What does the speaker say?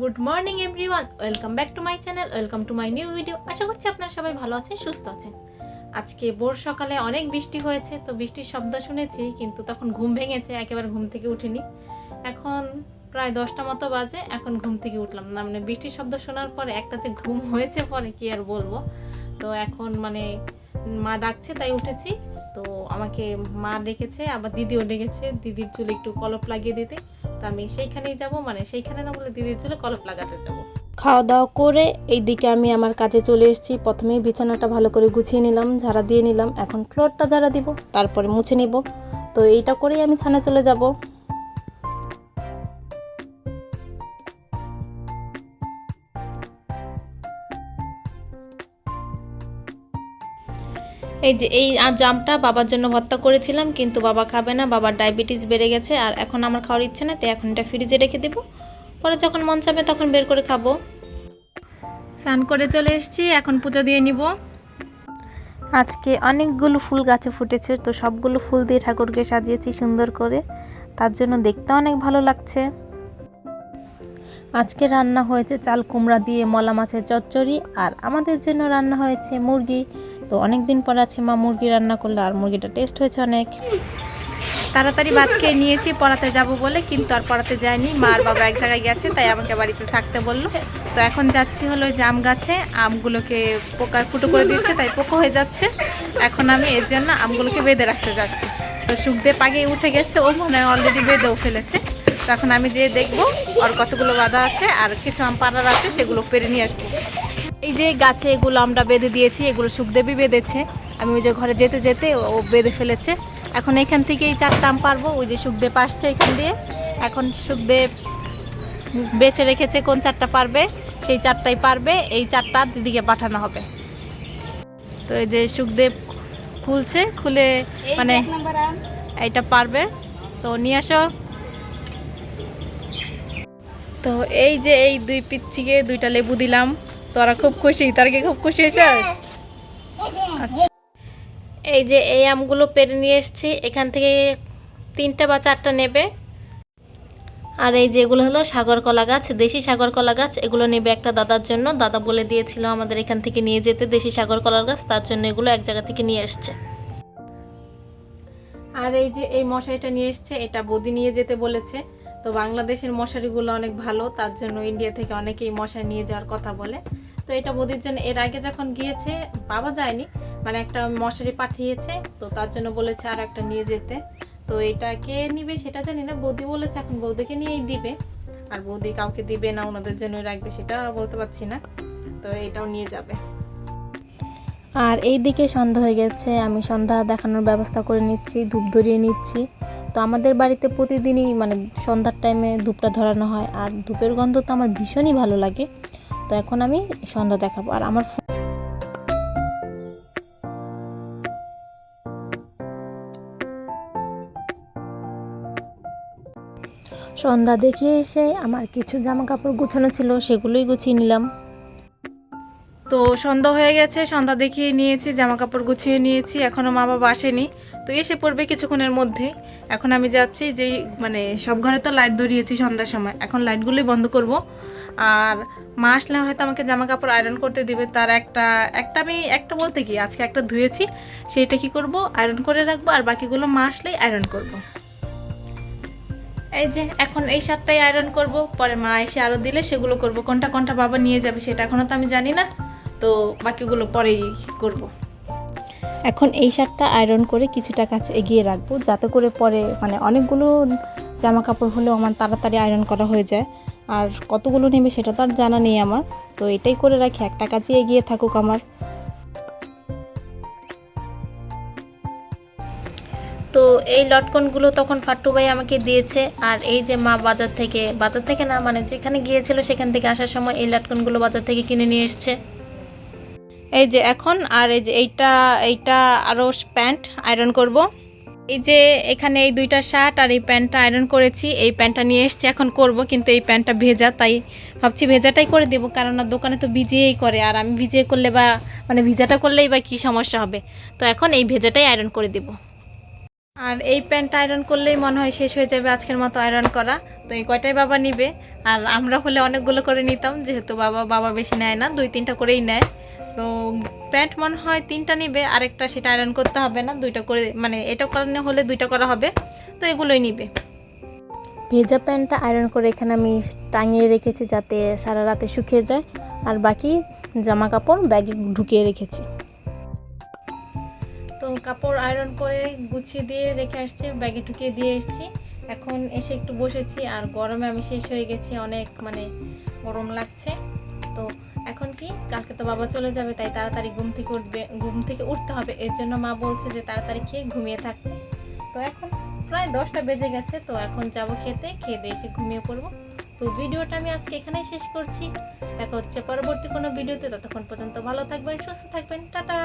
Good morning everyone, welcome back to my channel, welcome to my new video. আশা করছি আপনারা সবাই ভালো আছেন, সুস্থ আছেন। আজকে ভোর সকালে অনেক বৃষ্টি হয়েছে, তো বৃষ্টির শব্দ শুনেছি, কিন্তু তখন ঘুম ভেঙেছে, একেবারে ঘুম থেকে উঠিনি। এখন প্রায় দশটা মতো বাজে, এখন ঘুম থেকে উঠলাম না। মানে বৃষ্টির শব্দ শোনার পরে একটা যে ঘুম হয়েছে পরে কি আর বলব। তো এখন মানে মা ডাকছে, তাই উঠেছি। তো আমাকে মা ডেকেছে, আবার দিদিও ডেকেছে। দিদির চুলে একটু কলপ লাগিয়ে দিতে। তো আমি সেইখানেই যাব মানে সেইখানে না বলে দিদির চুলে কলপ লাগাতে যাব। খাওয়া দাওয়া করে এইদিকে আমি আমার কাজে চলে এসেছি। প্রথমেই বিছানাটা ভালো করে গুছিয়ে নিলাম, ঝাড়া দিয়ে নিলাম। এখন ফ্লোরটা ঝাড়া দিব, তারপরে মুছে নিব। তো এইটা করেই আমি ছানা চলে যাব। এই যে এই জামটা বাবার জন্য ভর্তা করেছিলাম কিন্তু বাবা খাবে না বাবার ডায়াবেটিস বেড়ে গেছে আর এখন আমার খাওয়ার ইচ্ছে না তো এখন এটা ফ্রিজে রেখে দেবো। পরে যখন মন চাবে তখন বের করে খাব। স্নান করে চলে এসেছি এখন পুজো দিয়ে নিব। আজকে অনেকগুলো ফুল গাছে ফুটেছে তো সবগুলো ফুল দিয়ে ঠাকুরকে সাজিয়েছি সুন্দর করে। তার জন্য দেখতে অনেক ভালো লাগছে। আজকে রান্না হয়েছে চাল কুমড়া দিয়ে মলা মাছের চচ্চড়ি আর আমাদের জন্য রান্না হয়েছে মুরগি। তো অনেক দিন পর আছে মা, মুরগি রান্না করল আর মুরগিটা টেস্ট হয়েছে অনেক। তাড়াতাড়ি ভাত খেয়ে নিয়েছি, পড়াতে যাব বলে, কিন্তু আর পড়াতে যায়নি। মা আর বাবা এক জায়গায় গেছে, তাই আমাকে বাড়িতে থাকতে বলল। তো এখন যাচ্ছি হলো আম গাছে, আমগুলোকে পোকা ফুটো করে দিচ্ছে, তাই পোকা হয়ে যাচ্ছে। এখন আমি এর জন্য আমগুলোকে বেঁধে রাখতে যাচ্ছি। তো সুখদেব আগে উঠে গেছে, ও মনে হয় অলরেডি বেঁধেও ফেলেছে। তো এখন আমি যেয়ে দেখব আর কতগুলো বাঁধা আছে, আর কিছু আম পাড়ার আছে, সেগুলো পেরে নিয়ে আসব। এই যে গাছে এগুলো আমরা বেঁধে দিয়েছি এগুলো সুখদেবই বেঁধেছে। আমি ওই যে ঘরে যেতে যেতে ও বেঁধে ফেলেছে। এখন এখান থেকে এই চারটা আম পারব ওই যে সুখদেব আসছে এখান দিয়ে। এখন সুখদেব বেছে রেখেছে কোন চারটা পারবে সেই চারটাই পারবে এই চারটা দিদিকে পাঠানো হবে। তো এই যে সুখদেব খুলছে খুলে মানে এইটা পারবে। তো নিয়ে আসো। তো এই যে এই দুই পিচ্ছিকে দুইটা লেবু দিলাম। তোরা খুব খুশি, তারা কি খুব খুশি হয়েছিস? আচ্ছা। এই যে এই আমগুলো পেরে নিয়ে এসেছি, এখান থেকে তিনটা বা চারটা নেবে। আর এই যে এগুলো হলো সাগর কলা গাছ, দেশি সাগর কলা গাছ, এগুলো নেবে একটা দাদার জন্য। দাদা বলে দিয়েছিল আমাদের এখান থেকে নিয়ে যেতে দেশি সাগর কলার গাছ, তার জন্য এগুলো এক জায়গা থেকে নিয়ে এসছে আর এই যে এই মশারিটা নিয়ে এসছে, এটা বৌদি নিয়ে যেতে বলেছে। তো বাংলাদেশের মশারিগুলো অনেক ভালো, তার জন্য ইন্ডিয়া থেকে অনেকেই মশারি নিয়ে যাওয়ার কথা বলে। তো এটা বৌদির জন্য, এর আগে যখন গিয়েছে বাবা যায়নি মানে একটা মশারি পাঠিয়েছে, তো তার জন্য বলেছে আর একটা নিয়ে যেতে। তো এটা কে নিবে সেটা জানি না, বৌদি বলেছে, এখন বৌদিকে নিয়েই দিবে। আর বৌদি কাউকে দিবে না, ওনাদের জন্য রাখবে সেটা বলতে পারছি না। তো এটাও নিয়ে যাবে। আর এই দিকে সন্ধ্যা হয়ে গেছে, আমি সন্ধ্যা দেখানোর ব্যবস্থা করে নিচ্ছি, ধূপ ধরিয়ে নিচ্ছি। তো আমাদের বাড়িতে প্রতিদিনই মানে সন্ধ্যার টাইমে ধূপটা ধরানো হয়। আর ধূপের গন্ধ তো আমার ভীষণই ভালো লাগে। তো এখন আমি সন্ধ্যা দেখাবো। আর আমার সন্ধ্যা দেখে এসে আমার কিছু জামা কাপড় গুছানো ছিল, সেগুলোই গুছিয়ে নিলাম। তো সন্ধ্যা হয়ে গেছে, সন্ধ্যা দেখিয়ে নিয়েছি জামা কাপড় গুছিয়ে নিয়েছি এখনও মা বাবা আসেনি। তো এসে পড়বে কিছুক্ষণের মধ্যে। এখন আমি যাচ্ছি যে মানে সব ঘরে তো লাইট ধরিয়েছি সন্ধ্যার সময়। এখন লাইটগুলোই বন্ধ করব। আর মা আসলে হয়তো আমাকে জামা কাপড় আয়রন করতে দিবে। তার একটা একটা আমি, একটা বলতে কি, আজকে একটা ধুয়েছি, সেইটা কি করব? আয়রন করে রাখব আর বাকিগুলো মা আসলেই আয়রন করব। এই যে, এখন এই শার্টটাই আয়রন করব। পরে মা এসে আরও দিলে সেগুলো করব। কোনটা কোনটা বাবা নিয়ে যাবে সেটা এখনও তো আমি জানি না। তো বাকিগুলো পরেই করব। এখন এই শার্টটা আয়রন করে কিছুটা কাছে এগিয়ে রাখব যাতে করে পরে মানে অনেকগুলো জামা কাপড় হলেও আমার তাড়াতাড়ি আয়রন করা হয়ে যায়। আর কতগুলো নেবে সেটা তো আর জানা নেই আমার তো এটাই করে রাখি একটা কাজে এগিয়ে থাকুক আমার। তো এই লটকনগুলো তখন ফাট্টু ভাই আমাকে দিয়েছে আর এই যে মা বাজার থেকে বাজার থেকে না মানে যেখানে গিয়েছিল সেখান থেকে আসার সময় এই লটকনগুলো বাজার থেকে কিনে নিয়ে এসছে। এই যে এখন, আর এই যে এইটা এইটা আরও প্যান্ট আয়রন করব। এই যে এখানে এই দুইটা শার্ট আর এই প্যান্টটা আয়রন করেছি, এই প্যান্টটা নিয়ে এসছি, এখন করব, কিন্তু এই প্যান্টটা ভেজা, তাই ভাবছি ভেজাটাই করে দেবো, কারণ দোকানে তো ভিজিয়েই করে, আর আমি ভিজিয়ে করলে বা মানে ভিজাটা করলেই বা কী সমস্যা হবে? তো এখন এই ভেজাটাই আয়রন করে দেবো। আর এই প্যান্ট আয়রন করলেই মনে হয় শেষ হয়ে যাবে আজকের মতো আয়রন করা, তো এই কয়টাই বাবা নিবে? আর আমরা হলে অনেকগুলো করে নিতাম, যেহেতু বাবা বাবা বেশি নেয় না, দুই তিনটা করেই নেয়। তো প্যান্ট মনে হয় তিনটা নিবে আরেকটা সেটা আয়রন করতে হবে না দুইটা করে মানে এটা কারণে হলে দুইটা করা হবে তো এগুলোই নিবে। ভেজা প্যান্টটা আয়রন করে এখানে আমি টাঙিয়ে রেখেছি যাতে সারা রাতে শুকিয়ে যায় আর বাকি জামা কাপড় ব্যাগে ঢুকিয়ে রেখেছি। তো কাপড় আয়রন করে গুছিয়ে দিয়ে রেখে আসছি ব্যাগে ঢুকিয়ে দিয়ে এসেছি। এখন এসে একটু বসেছি আর গরমে আমি শেষ হয়ে গেছি অনেক মানে গরম লাগছে। তো এখন কি? কালকে তো বাবা চলে যাবে, তাই তাড়াতাড়ি ঘুম থেকে উঠবে, ঘুম থেকে উঠতে হবে। এর জন্য মা বলছে যে তাড়াতাড়ি খেয়ে ঘুমিয়ে থাকতে তো এখন প্রায় দশটা বেজে গেছে, তো এখন যাব খেতে। খেয়ে দিয়ে এসে ঘুমিয়ে পড়ব। তো ভিডিওটা আমি আজকে এখানেই শেষ করছি। দেখা হচ্ছে পরবর্তী কোনো ভিডিওতে। ততক্ষণ পর্যন্ত ভালো থাকবেন, সুস্থ থাকবেন। টাটা!